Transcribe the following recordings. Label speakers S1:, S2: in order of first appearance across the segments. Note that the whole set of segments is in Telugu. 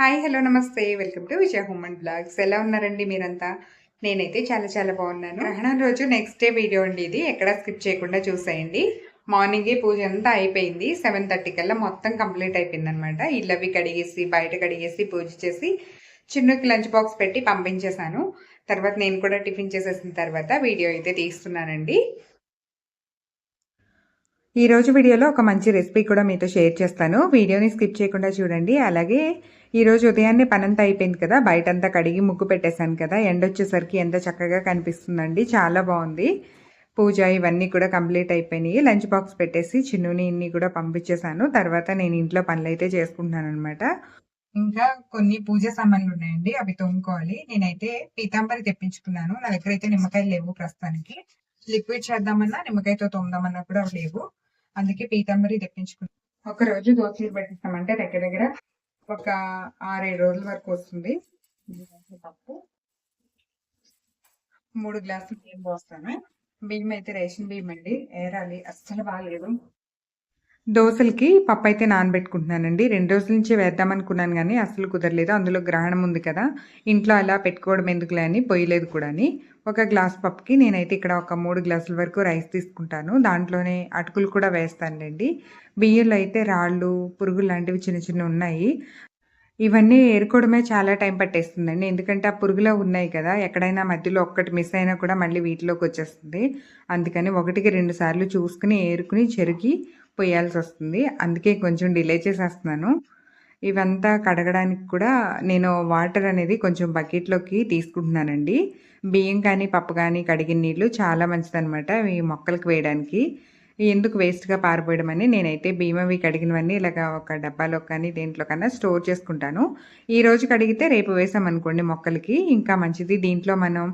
S1: హాయ్ హలో నమస్తే. వెల్కమ్ టు విజయ హోమన్ బ్లాగ్స్. ఎలా ఉన్నారండి మీరంతా? నేనైతే చాలా చాలా బాగున్నాను. గ్రహణం రోజు నెక్స్ట్ డే వీడియో అండి ఇది. ఎక్కడ స్కిప్ చేయకుండా చూసేయండి. మార్నింగే పూజ అంతా అయిపోయింది. సెవెన్ థర్టీ కల్లా మొత్తం కంప్లీట్ అయిపోయింది అనమాట ఇళ్ళవి కడిగేసి బయట కడిగేసి పూజ చేసి చిన్నకి లంచ్ బాక్స్ పెట్టి పంపించేశాను. తర్వాత నేను కూడా టిఫిన్ చేసేసిన తర్వాత వీడియో అయితే తీస్తున్నానండి. ఈ రోజు వీడియోలో ఒక మంచి రెసిపీ కూడా మీతో షేర్ చేస్తాను. వీడియోని స్కిప్ చేయకుండా చూడండి. అలాగే ఈ రోజు ఉదయాన్నే పనంతా అయిపోయింది కదా బయటంతా కడిగి ముగ్గు పెట్టేశాను కదా ఎండ వచ్చేసరికి ఎంత చక్కగా కనిపిస్తుందండి చాలా బాగుంది. పూజ ఇవన్నీ కూడా కంప్లీట్ అయిపోయినాయి. లంచ్ బాక్స్ పెట్టేసి చిన్నుని ఇన్ని కూడా పంపించేశాను. తర్వాత నేను ఇంట్లో పనులు అయితే చేసుకుంటున్నాను అనమాట ఇంకా కొన్ని పూజ సామాన్లు ఉన్నాయండి అవి తోముకోవాలి. నేనైతే పీతాంబరి తెప్పించుకున్నాను. నా దగ్గర అయితే నిమ్మకాయలు లేవు ప్రస్తుతానికి. లిక్విడ్ చేద్దామన్నా నిమ్మకాయతో తోమదామన్నా కూడా లేవు. అందుకే పీతాంబరి తెప్పించుకున్నాను ఒక రోజు దోశలు పెట్టిస్తామంటే దగ్గర దగ్గర ఒక ఆరేడు రోజుల వరకు వస్తుంది. పప్పు మూడు గ్లాసులు బియ్యం పోస్తాను. బియ్యం అయితే రేషన్ బియ్యం అండి. ఏరాలి. అస్సలు బాగాలేదు. దోశలకి పప్పు అయితే నానబెట్టుకుంటున్నానండి. రెండు రోజుల నుంచి వేద్దాం అనుకున్నాను కానీ అసలు కుదరలేదు. అందులో గ్రహణం ఉంది కదా. ఇంట్లో అలా పెట్టుకోవడం ఎందుకులే అని పొయ్యలేదు కూడా అని ఒక గ్లాస్ పప్పుకి నేనైతే ఇక్కడ ఒక మూడు గ్లాసుల వరకు రైస్ తీసుకుంటాను. దాంట్లోనే అటుకులు కూడా వేస్తానులేండి. బియ్యంలో అయితే రాళ్ళు పురుగులు లాంటివి చిన్న చిన్న ఉన్నాయి. ఇవన్నీ ఏరుకోవడమే చాలా టైం పట్టేస్తుందండి. ఎందుకంటే ఆ పురుగులో ఉన్నాయి కదా. ఎక్కడైనా మధ్యలో ఒక్కటి మిస్ అయినా కూడా మళ్ళీ వీటిలోకి వచ్చేస్తుంది. అందుకని ఒకటికి రెండు సార్లు చూసుకుని ఏరుకుని చెరిగి పోయాల్సి వస్తుంది అందుకే కొంచెం డిలే చేసేస్తున్నాను. ఇవంతా కడగడానికి కూడా నేను వాటర్ అనేది కొంచెం బకెట్లోకి తీసుకుంటున్నానండి. బియ్యం కానీ పప్పు కానీ కడిగిన నీళ్ళు చాలా మంచిదనమాట ఇవి మొక్కలకు వేయడానికి. ఎందుకు వేస్ట్గా పారిపోయడం అని నేనైతే బియ్యం అవి కడిగినవన్నీ ఇలాగ ఒక డబ్బాలో కానీ దేంట్లో కన్నా స్టోర్ చేసుకుంటాను. ఈ రోజు కడిగితే రేపు వేసామనుకోండి మొక్కలకి ఇంకా మంచిది. దీంట్లో మనం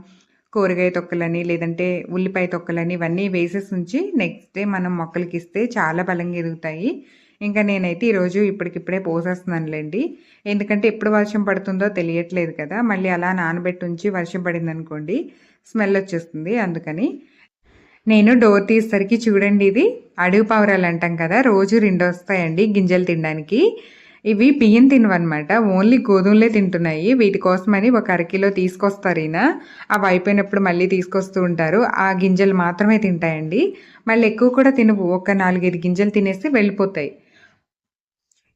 S1: కూరగాయ తొక్కలని లేదంటే ఉల్లిపాయ తొక్కలని ఇవన్నీ వేసేసి ఉంచి నెక్స్ట్ డే మనం మొక్కలకి ఇస్తే చాలా బలంగా ఎదుగుతాయి. ఇంకా నేనైతే ఈరోజు ఇప్పటికిప్పుడే పోసేస్తున్నానులేండి. ఎందుకంటే ఎప్పుడు వర్షం పడుతుందో తెలియట్లేదు కదా. మళ్ళీ అలా నానబెట్టి ఉంచి వర్షం పడింది అనుకోండి స్మెల్ వచ్చేస్తుంది అందుకని. నేను డోర్ తీసేసరికి చూడండి ఇది అడుగు పావురాలు అంటాం కదా రోజు రెండు వస్తాయండి గింజలు తినడానికి. ఇవి బియ్యం తినవన్నమాట. ఓన్లీ గోధుమలే తింటున్నాయి. వీటి కోసమని ఒక అరకిలో తీసుకొస్తారు ఈయన. అవి అయిపోయినప్పుడు మళ్ళీ తీసుకొస్తూ ఉంటారు. ఆ గింజలు మాత్రమే తింటాయండి. మళ్ళీ ఎక్కువ కూడా తినవు. ఒక నాలుగైదు గింజలు తినేసి వెళ్ళిపోతాయి.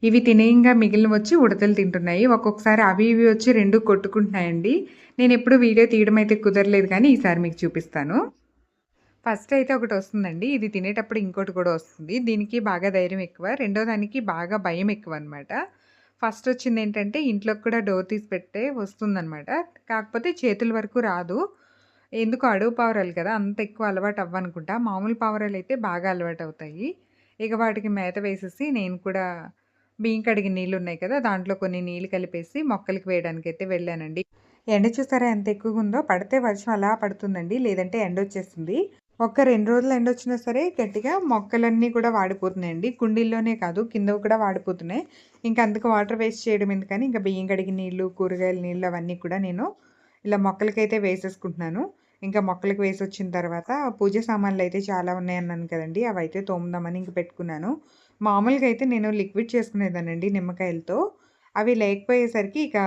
S1: ఇవి తినేయంగా మిగిలిన వచ్చి ఉడతలు తింటున్నాయి. ఒక్కొక్కసారి అవి ఇవి వచ్చి రెండు కొట్టుకుంటున్నాయండి. నేను ఎప్పుడు వీడియో తీయడం అయితే కుదరలేదు కానీ ఈసారి మీకు చూపిస్తాను. ఫస్ట్ అయితే ఒకటి వస్తుందండి. ఇది తినేటప్పుడు ఇంకోటి కూడా వస్తుంది. దీనికి బాగా ధైర్యం ఎక్కువ. రెండో దానికి బాగా భయం ఎక్కువ అనమాట ఫస్ట్ వచ్చింది ఏంటంటే ఇంట్లోకి కూడా డోర్ తీసి పెట్టే వస్తుందన్నమాట కాకపోతే చేతుల వరకు రాదు. ఎందుకు అడుగు పావురాలు కదా అంత ఎక్కువ అలవాటు అవ్వనుకుంటా. మామూలు పావురాలు అయితే బాగా అలవాటు అవుతాయి. ఇక వాటికి మేత వేసేసి నేను కూడా బియ్యం కడిగిన నీళ్ళు ఉన్నాయి కదా దాంట్లో కొన్ని నీళ్ళు కలిపేసి మొక్కలకి వేయడానికి అయితే వెళ్ళానండి. ఎండ చూసారా ఎంత ఎక్కువగా ఉందో? పడితే వర్షం అలా పడుతుందండి. లేదంటే ఎండ వచ్చేస్తుంది. ఒక్క రెండు రోజులు ఎండ వచ్చినా సరే గట్టిగా మొక్కలన్నీ కూడా వాడిపోతున్నాయండి. కుండీల్లోనే కాదు కింద కూడా వాడిపోతున్నాయి. ఇంకా అందుకు వాటర్ వేస్ట్ చేయడం ఎందుకని ఇంకా బియ్యం కడిగి నీళ్ళు కూరగాయల నీళ్ళు అవన్నీ కూడా నేను ఇలా మొక్కలకైతే వేసేసుకుంటున్నాను. ఇంకా మొక్కలకు వేసి వచ్చిన తర్వాత పూజ సామాన్లు అయితే చాలా ఉన్నాయన్నాను కదండి. అవి అయితే తోముదామని ఇంక పెట్టుకున్నాను. మామూలుగా అయితే నేను లిక్విడ్ చేసుకునేదానండి నిమ్మకాయలతో. అవి లేకపోయేసరికి ఇక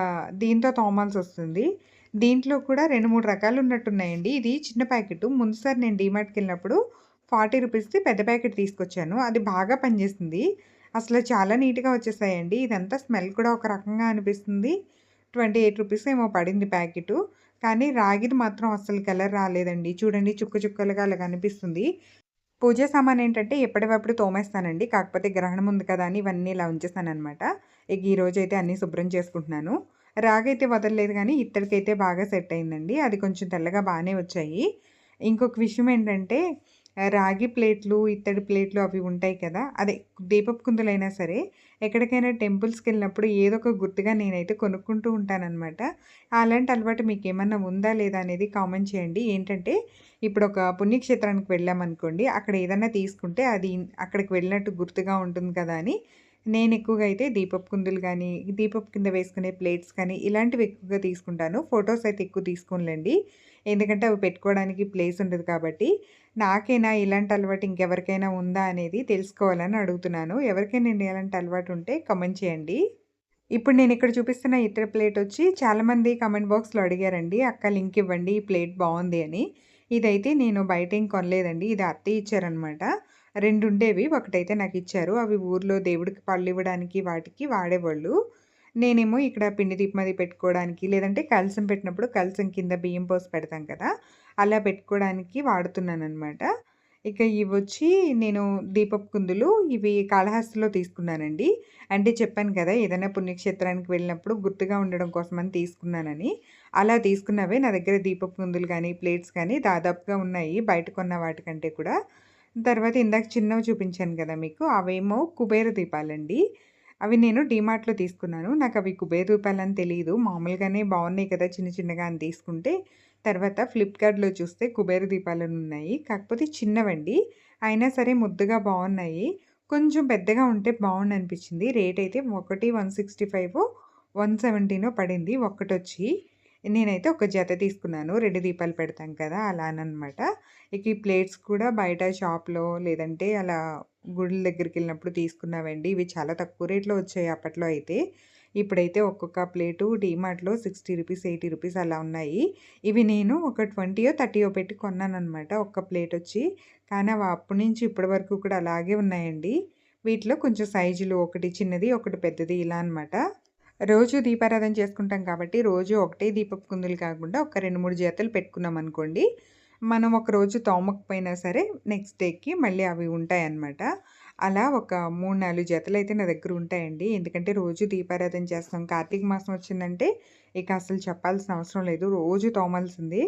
S1: దీంతో తోమాల్సి వస్తుంది. దీంట్లో కూడా రెండు మూడు రకాలు ఉన్నట్టున్నాయండి ఇది చిన్న ప్యాకెట్. ముందుసారి నేను డీమార్ట్కి వెళ్ళినప్పుడు ఫార్టీ రూపీస్ది పెద్ద ప్యాకెట్ తీసుకొచ్చాను. అది బాగా పనిచేస్తుంది అసలు చాలా నీట్గా వచ్చేసాయండి. ఇదంతా స్మెల్ కూడా ఒక రకంగా అనిపిస్తుంది. ట్వంటీ ఎయిట్ రూపీస్ ఏమో పడింది ప్యాకెట్. కానీ రాగిది మాత్రం అసలు కలర్ రాలేదండి. చూడండి చుక్క చుక్కలుగా అలా కనిపిస్తుంది పూజ సామాన్ ఏంటంటే ఎప్పటికప్పుడు తోమేస్తానండి. కాకపోతే గ్రహణం ఉంది కదా అని ఇవన్నీ ఇలా ఉంచేస్తాను అనమాట ఇక ఈరోజు అయితే అన్నీ శుభ్రం చేసుకుంటున్నాను. రాగైతే వదలలేదు కానీ ఇత్తడికైతే బాగా సెట్ అయిందండి అది కొంచెం తెల్లగా బాగానే వచ్చాయి. ఇంకొక విషయం ఏంటంటే రాగి ప్లేట్లు ఇత్తడి ప్లేట్లు అవి ఉంటాయి కదా అదే దీపపు కుందులైనా సరే ఎక్కడికైనా టెంపుల్స్కి వెళ్ళినప్పుడు ఏదో ఒక గుర్తుగా నేనైతే కొనుక్కుంటూ ఉంటానన్నమాట. అలాంటి అలవాటు మీకు ఏమన్నా ఉందా లేదా అనేది కామెంట్ చేయండి. ఏంటంటే ఇప్పుడు ఒక పుణ్యక్షేత్రానికి వెళ్ళామనుకోండి అక్కడ ఏదైనా తీసుకుంటే అది అక్కడికి వెళ్ళినట్టు గుర్తుగా ఉంటుంది కదా అని నేను ఎక్కువగా అయితే దీపపు కుందులు కానీ దీపపు కింద వేసుకునే ప్లేట్స్ కానీ ఇలాంటివి ఎక్కువగా తీసుకుంటాను. ఫొటోస్ అయితే ఎక్కువ తీసుకోనులేండి. ఎందుకంటే అవి పెట్టుకోవడానికి ప్లేస్ ఉండదు కాబట్టి. నాకైనా ఇలాంటి అలవాటు ఇంకెవరికైనా ఉందా అనేది తెలుసుకోవాలని అడుగుతున్నాను. ఎవరికైనా ఇలాంటి అలవాటు ఉంటే కమెంట్ చేయండి. ఇప్పుడు నేను ఇక్కడ చూపిస్తున్న ఇతర ప్లేట్ వచ్చి చాలామంది కమెంట్ బాక్స్లో అడిగారండి. అక్క లింక్ ఇవ్వండి ఈ ప్లేట్ బాగుంది అని. ఇదైతే నేను బయట ఏం కొనలేదండి. ఇది అత్తయ్య ఇచ్చారనమాట రెండు ఉండేవి ఒకటైతే నాకు ఇచ్చారు అవి ఊర్లో దేవుడికి పళ్ళు ఇవ్వడానికి వాటికి వాడేవాళ్ళు. నేనేమో ఇక్కడ పిండి దీపమది పెట్టుకోవడానికి లేదంటే కలసం పెట్టినప్పుడు కలసం కింద బియ్యం పోసి పెడతాం కదా అలా పెట్టుకోవడానికి వాడుతున్నాను అనమాట ఇక ఇవి వచ్చి నేను దీపపు కుందులు ఇవి కాళహస్తిలో తీసుకున్నానండి. అంటే చెప్పాను కదా ఏదైనా పుణ్యక్షేత్రానికి వెళ్ళినప్పుడు గుర్తుగా ఉండడం కోసం అని తీసుకున్నానని. అలా తీసుకున్నవే నా దగ్గర దీపపు కుందులు కానీ ప్లేట్స్ కానీ దాదాపుగా ఉన్నాయి. బయట కొన్న వాటికంటే కూడా. తర్వాత ఇందాక చిన్నవి చూపించాను కదా మీకు అవేమో కుబేర దీపాలండి. అవి నేను డీమార్ట్లో తీసుకున్నాను. నాకు అవి కుబేర దీపాలని తెలియదు మామూలుగానే బాగున్నాయి కదా చిన్న చిన్నగా అని తీసుకుంటే. తర్వాత ఫ్లిప్కార్ట్లో చూస్తే కుబేర దీపాలను ఉన్నాయి. కాకపోతే చిన్నవండి. అయినా సరే ముద్దుగా బాగున్నాయి. కొంచెం పెద్దగా ఉంటే బాగుండి అనిపించింది. రేట్ అయితే ఒకటి వన్ సిక్స్టీ ఫైవ్ వన్ సెవెంటీనో పడింది. ఒక్కటొచ్చి నేనైతే ఒక జత తీసుకున్నాను. రెండు దీపాలు పెడతాం కదా! అలానమాట ఇక ఈ ప్లేట్స్ కూడా బయట షాప్లో లేదంటే అలా గుడుల దగ్గరికి వెళ్ళినప్పుడు తీసుకున్నావండి. ఇవి చాలా తక్కువ రేట్లో వచ్చాయి అప్పట్లో అయితే. ఇప్పుడైతే ఒక్కొక్క ప్లేటు డీమార్ట్లో సిక్స్టీ రూపీస్ ఎయిటీ రూపీస్ అలా ఉన్నాయి. ఇవి నేను ఒక ట్వంటీయో థర్టీయో పెట్టి కొన్నాను అనమాట ఒక్క ప్లేట్ వచ్చి. కానీ అవి అప్పటి నుంచి ఇప్పటి వరకు కూడా అలాగే ఉన్నాయండి. వీటిలో కొంచెం సైజులు ఒకటి చిన్నది ఒకటి పెద్దది ఇలా అనమాట. రోజు దీపారాధన చేసుకుంటాం కాబట్టి రోజు ఒకటే దీపపు కుందులు కాకుండా ఒక రెండు మూడు జతలు పెట్టుకున్నాం అనుకోండి. మనం ఒక రోజు తోమకపోయినా సరే నెక్స్ట్ డేకి మళ్ళీ అవి ఉంటాయన్నమాట. అలా ఒక మూడు నాలుగు జతలు అయితే నా దగ్గర ఉంటాయండి. ఎందుకంటే రోజు దీపారాధన చేస్తాం. కార్తీక మాసం వచ్చిందంటే ఇక అసలు చెప్పాల్సిన అవసరం లేదు. రోజు తోమాల్సింది.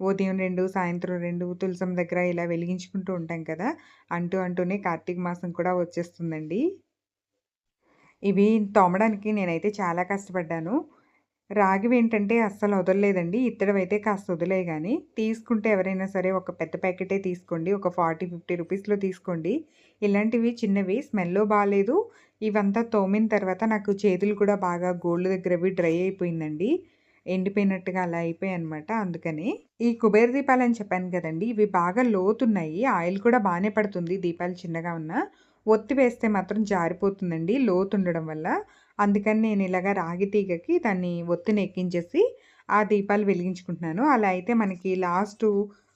S1: ఉదయం రెండు సాయంత్రం రెండు తులసం దగ్గర ఇలా వెలిగించుకుంటూ ఉంటాం కదా. అంటూ అంటూనే కార్తీక మాసం కూడా వచ్చేస్తుందండి. ఇవి తోమడానికి నేనైతే చాలా కష్టపడ్డాను. రాగివి ఏంటంటే అస్సలు వదలలేదండి. ఇత్తడవైతే కాస్త వదిలే కానీ తీసుకుంటే ఎవరైనా సరే ఒక పెద్ద ప్యాకెటే తీసుకోండి. ఒక ఫార్టీ ఫిఫ్టీ రూపీస్లో తీసుకోండి. ఇలాంటివి చిన్నవి స్మెల్లో బాగాలేదు ఇవంతా తోమిన తర్వాత నాకు చేతులు కూడా బాగా గోల్డ్ దగ్గరవి డ్రై అయిపోయిందండి. ఎండిపోయినట్టుగా అలా అయిపోయాయి అనమాట అందుకని ఈ కుబేర దీపాలు అని చెప్పాను కదండి ఇవి బాగా లోతున్నాయి. ఆయిల్ కూడా బాగానే పడుతుంది. దీపాలు చిన్నగా ఉన్నా. ఒత్తి వేస్తే మాత్రం జారిపోతుందండి లోతు ఉండడం వల్ల. అందుకని నేను ఇలాగ రాగి తీగకి దాన్ని ఒత్తిని ఎక్కించేసి ఆ దీపాలు వెలిగించుకుంటున్నాను. అలా అయితే మనకి లాస్ట్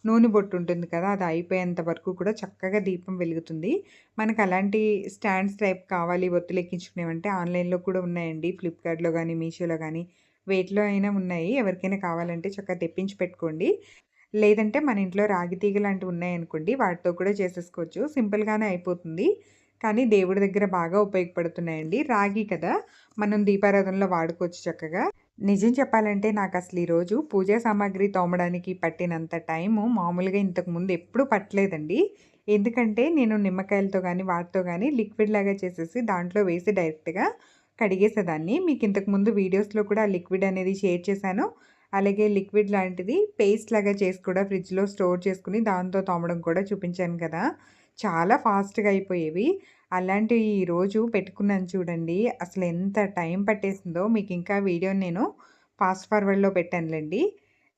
S1: నూనె బొట్టు ఉంటుంది కదా అది అయిపోయేంత వరకు కూడా చక్కగా దీపం వెలుగుతుంది. మనకు అలాంటి స్టాండ్స్ టైప్ కావాలి ఒత్తులు ఎక్కించుకునేవంటే ఆన్లైన్లో కూడా ఉన్నాయండి. ఫ్లిప్కార్ట్లో కానీ మీషోలో కానీ వేటిలో అయినా ఉన్నాయి. ఎవరికైనా కావాలంటే చక్కగా తెప్పించి పెట్టుకోండి. లేదంటే మన ఇంట్లో రాగి తీగ లాంటివి ఉన్నాయనుకోండి వాటితో కూడా చేసేసుకోవచ్చు. సింపుల్గానే అయిపోతుంది. కానీ దేవుడి దగ్గర బాగా ఉపయోగపడుతున్నాయండి. రాగి కదా మనం దీపారాధనలో వాడుకోవచ్చు చక్కగా. నిజం చెప్పాలంటే నాకు అసలు ఈరోజు పూజా సామాగ్రి తోమడానికి పట్టినంత టైము మామూలుగా ఇంతకుముందు ఎప్పుడూ పట్టలేదండి. ఎందుకంటే నేను నిమ్మకాయలతో కానీ వాటితో కానీ లిక్విడ్ లాగా చేసేసి దాంట్లో వేసి డైరెక్ట్గా కడిగేసేదాన్ని. మీకు ఇంతకుముందు వీడియోస్లో కూడా లిక్విడ్ అనేది షేర్ చేశాను. అలాగే లిక్విడ్ లాంటిది పేస్ట్ లాగా చేసి కూడా ఫ్రిడ్జ్లో స్టోర్ చేసుకుని దాంతో తోమడం కూడా చూపించాను కదా. చాలా ఫాస్ట్గా అయిపోయేవి. అలాంటివి ఈరోజు పెట్టుకున్నాను చూడండి. అసలు ఎంత టైం పట్టేసిందో మీకు ఇంకా వీడియో నేను ఫాస్ట్ ఫార్వర్డ్లో పెట్టానులేండి.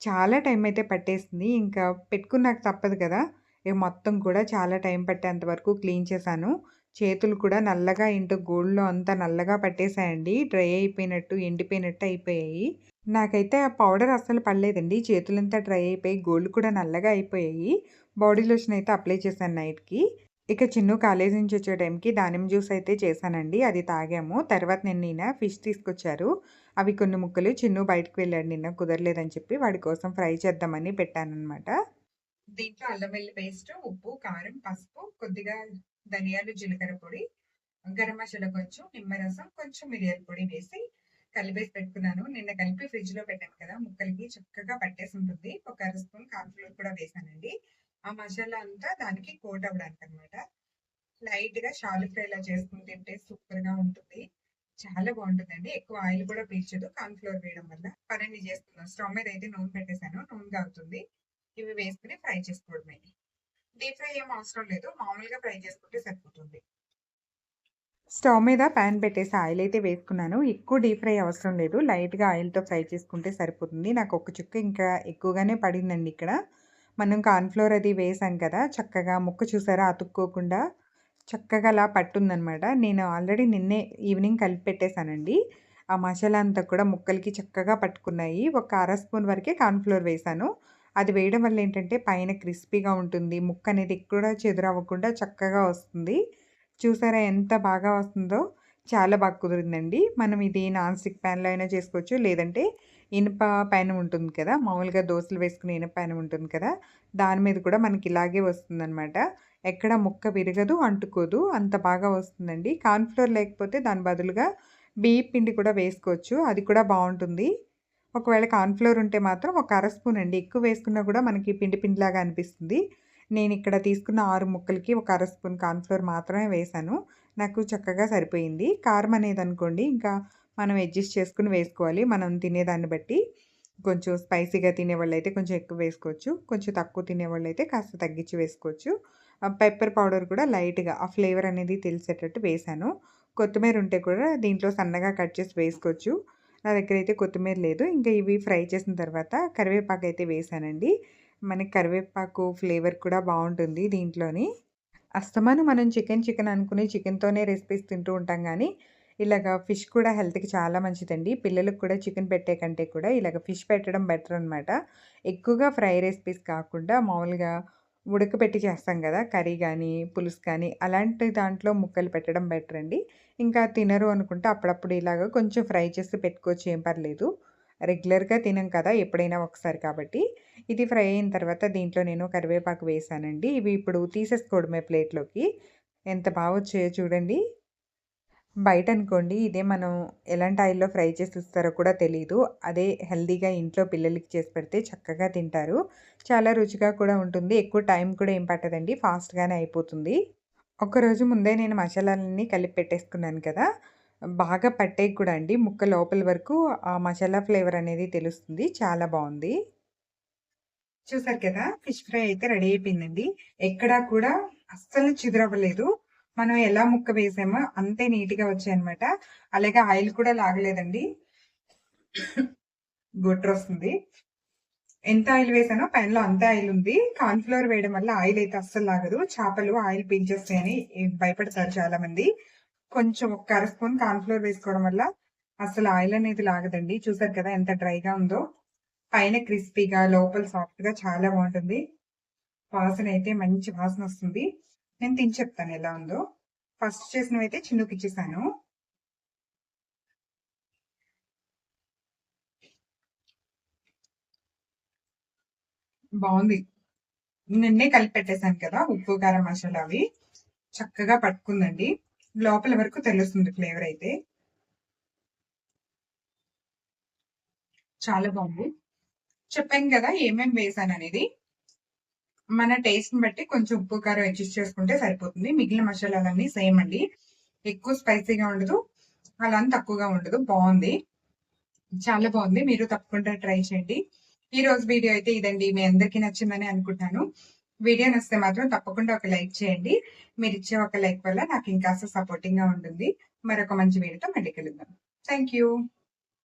S1: చాలా టైం అయితే పట్టేసింది. ఇంకా పెట్టుకున్నాక తప్పదు కదా. ఇక మొత్తం కూడా చాలా టైం పట్టేంత వరకు క్లీన్ చేశాను. చేతులు కూడా నల్లగా ఇంటూ గోల్డ్లో అంతా నల్లగా పట్టేశాయండి. డ్రై అయిపోయినట్టు ఎండిపోయినట్టు అయిపోయాయి. నాకైతే ఆ పౌడర్ అస్సలు పడలేదండి. చేతులంతా డ్రై అయిపోయి గోల్డ్ కూడా నల్లగా అయిపోయాయి. బాడీ లోషన్ అయితే అప్లై చేశాను నైట్కి. ఇక చిన్ను కాలేజ్ నుంచి వచ్చే టైంకి దానిమ్మ జ్యూస్ అయితే చేశానండి. అది తాగాము. తర్వాత నేను నిన్న ఫిష్ తీసుకొచ్చారు. అవి కొన్ని ముక్కలు చిన్ను బయటకు వెళ్ళాడు. నిన్న కుదరలేదని చెప్పి వాడి కోసం ఫ్రై చేద్దామని పెట్టానమాట దీంట్లో అల్లం వెల్లి పేస్ట్ ఉప్పు కారం పసుపు కొద్దిగా ధనియాలు జీలకర్ర పొడి గరం మసాలా కొంచెం నిమ్మరసం కొంచెం మిరియాల పొడి వేసి కలిపేసి పెట్టుకున్నాను. నిన్న కలిపి ఫ్రిడ్జ్లో పెట్టాను కదా ముక్కలకి చక్కగా పట్టేసి ఉంటుంది. ఒక అర స్పూన్ కార్న్ఫ్లోర్ కూడా వేసానండి ఆ మసాలా అంతా దానికి కోట్ అవ్వడానికి అనమాట లైట్గా షాలు ఫ్రై లా చేసుకుని తింటే సూపర్గా ఉంటుంది. చాలా బాగుంటుందండి. ఎక్కువ ఆయిల్ కూడా పీల్చదు. కార్న్ఫ్లోర్ వేయడం వల్ల. పని చేసుకున్నాం స్టవ్ మీద అయితే నూనె పెట్టేశాను. నూనె కాగుతుంది. ఇవి వేసుకుని ఫ్రై చేసుకోవడమే. డీప్ ఫ్రై ఏం అవసరం లేదు. మామూలుగా ఫ్రై చేసుకుంటే సరిపోతుంది. స్టవ్ మీద ప్యాన్ పెట్టేసి ఆయిల్ అయితే వేసుకున్నాను. ఎక్కువ డీప్ ఫ్రై అవసరం లేదు. లైట్గా ఆయిల్తో ఫ్రై చేసుకుంటే సరిపోతుంది. నాకు ఒక చుక్క ఇంకా ఎక్కువగానే పడిందండి ఇక్కడ. మనం కార్న్ఫ్లోర్ అది వేసాం కదా చక్కగా ముక్క చూసారా అతుక్కోకుండా చక్కగా అలా పట్టుందనమాట నేను ఆల్రెడీ నిన్నే ఈవినింగ్ కలిపి పెట్టేశానండి ఆ మసాలా అంతా కూడా ముక్కలకి చక్కగా పట్టుకున్నాయి ఒక అర స్పూన్ వరకే కార్న్‌ఫ్లోర్ వేశాను. అది వేయడం వల్ల ఏంటంటే పైన క్రిస్పీగా ఉంటుంది. ముక్క అనేది ఎక్కడ చెదురవ్వకుండా చక్కగా వస్తుంది. చూసారా ఎంత బాగా వస్తుందో? చాలా బాగా కుదిరిందండి. మనం ఇది నాన్ స్టిక్ ప్యాన్‌లో అయినా చేసుకోవచ్చు. లేదంటే ఇనుప పైన ఉంటుంది కదా! మామూలుగా దోసలు వేసుకునే ఇనుప పైన ఉంటుంది కదా! దాని మీద కూడా మనకి ఇలాగే వస్తుందనమాట. ఎక్కడ ముక్క విరగదు, అంటుకోదు. అంత బాగా వస్తుందండి. కార్న్‌ఫ్లోర్ లేకపోతే దాని బదులుగా బియ్య పిండి కూడా వేసుకోవచ్చు. అది కూడా బాగుంటుంది ఒకవేళ కార్న్‌ఫ్లోర్ ఉంటే మాత్రం ఒక అర స్పూన్ అండి. ఎక్కువ వేసుకున్నా కూడా మనకి పిండి పిండిలాగా అనిపిస్తుంది. నేను ఇక్కడ తీసుకున్న ఆరు ముక్కలకి ఒక అర స్పూన్ కార్న్‌ఫ్లోర్ మాత్రమే వేశాను. నాకు చక్కగా సరిపోయింది. కారం అనేది అనుకోండి ఇంకా మనం అడ్జస్ట్ చేసుకుని వేసుకోవాలి. మనం తినేదాన్ని బట్టి. కొంచెం స్పైసీగా తినేవాళ్ళైతే కొంచెం ఎక్కువ వేసుకోవచ్చు. కొంచెం తక్కువ తినేవాళ్ళైతే కాస్త తగ్గించి వేసుకోవచ్చు. పెప్పర్ పౌడర్ కూడా లైట్‌గా ఆ ఫ్లేవర్ అనేది తెలిసేటట్టు వేశాను. కొత్తిమీర ఉంటే కూడా దీంట్లో సన్నగా కట్ చేసి వేసుకోవచ్చు. నా దగ్గర అయితే కొత్తిమీర లేదు. ఇంకా ఇవి ఫ్రై చేసిన తర్వాత కరివేపాకు అయితే వేసానండి మనకి కరివేపాకు ఫ్లేవర్ కూడా బాగుంటుంది దీంట్లోని. అస్తమాను మనం చికెన్, చికెన్ అనుకుని చికెన్‌తోనే రెసిపీస్ తింటూ ఉంటాం కానీ ఇలాగ ఫిష్ కూడా హెల్త్‌కి చాలా మంచిదండి. పిల్లలకు కూడా చికెన్ పెట్టే కంటే కూడా ఇలాగ ఫిష్ పెట్టడం బెటర్ అనమాట. ఎక్కువగా ఫ్రై రెసిపీస్ కాకుండా మామూలుగా ఉడకబెట్టి చేస్తాం కదా కర్రీ కానీ పులుసు కానీ అలాంటి దాంట్లో ముక్కలు పెట్టడం బెటర్ అండి. ఇంకా తినరు అనుకుంటే అప్పుడప్పుడు ఇలాగ కొంచెం ఫ్రై చేసి పెట్టుకోవచ్చు ఏం పర్లేదు. రెగ్యులర్‌గా తినం కదా! ఎప్పుడైనా ఒకసారి కాబట్టి. ఇది ఫ్రై అయిన తర్వాత దీంట్లో నేను కరివేపాకు వేసానండి ఇవి ఇప్పుడు తీసేసుకోవడమే ప్లేట్‌లోకి. ఎంత బాగా వచ్చాయో చూడండి. బయట అనుకోండి ఇదే మనం ఎలాంటి ఆయిల్‌లో ఫ్రై చేసి ఇస్తారో కూడా తెలియదు అదే హెల్దీగా ఇంట్లో పిల్లలకి చేసి పెడితే చక్కగా తింటారు. చాలా రుచిగా కూడా ఉంటుంది. ఎక్కువ టైం కూడా ఏం పట్టదండి. ఫాస్ట్‌గానే అయిపోతుంది. ఒకరోజు ముందే నేను మసాలాలన్నీ కలిపి పెట్టేసుకున్నాను కదా! బాగా పట్టే కూడా అండి. ముక్క లోపల వరకు ఆ మసాలా ఫ్లేవర్ అనేది తెలుస్తుంది. చాలా బాగుంది చూసారు కదా! ఫిష్ ఫ్రై అయితే రెడీ అయిపోయిందండి. ఎక్కడా కూడా అస్సలు చిదురవ్వలేదు. మనం ఎలా ముక్క వేసామో అంతే నీట్‌గా వచ్చాయన్నమాట. అలాగే ఆయిల్ కూడా లాగలేదండి. గుట్రొస్తుంది. ఎంత ఆయిల్ వేసానో పాన్‌లో అంతే ఆయిల్ ఉంది. కార్న్‌ఫ్లోర్ వేయడం వల్ల ఆయిల్ అయితే అస్సలు లాగదు. చేపలు ఆయిల్ పీల్చేస్తాయని భయపడతారు చాలామంది. కొంచెం ఒక అర స్పూన్ కార్న్‌ఫ్లోర్ వేసుకోవడం వల్ల అసలు ఆయిల్ అనేది లాగదండి. చూసారు కదా ఎంత డ్రైగా ఉందో. పైన క్రిస్పీగా, లోపల సాఫ్ట్‌గా చాలా బాగుంటుంది వాసన అయితే మంచి వాసన వస్తుంది నేను తిని చెప్తాను ఎలా ఉందో. ఫస్ట్ చేసినవైతే చిన్నుకిచ్చేసాను. బాగుంది నిన్నే కలిపి పెట్టేశాను కదా! ఉప్పు, కారం, మసాలా అవి. చక్కగా పట్టుకుందండి. లోపల వరకు తెలుస్తుంది ఫ్లేవర్ అయితే. చాలా బాగుంది చెప్పాను కదా! ఏమేమి వేసాను అనేది మన టేస్ట్‌ని బట్టి కొంచెం ఉప్పు, కారం అడ్జస్ట్ చేసుకుంటే సరిపోతుంది. మిగిలిన మసాలాలన్నీ సేమ్ అండి. ఎక్కువ స్పైసీగా ఉండదు. అలా అని తక్కువగా ఉండదు. బాగుంది చాలా బాగుంది మీరు తప్పకుండా ట్రై చేయండి. ఈ రోజు వీడియో అయితే ఇదండి. మీ అందరికీ నచ్చిందని అనుకుంటాను వీడియో నచ్చితే మాత్రం తప్పకుండా ఒక లైక్ చేయండి. మీరు ఇచ్చే ఒక లైక్ వల్ల నాకు ఇంకాస్త సపోర్టింగ్‌గా ఉంటుంది. మరొక మంచి వీడియోతో మళ్ళీ కలుద్దాం. Thank you.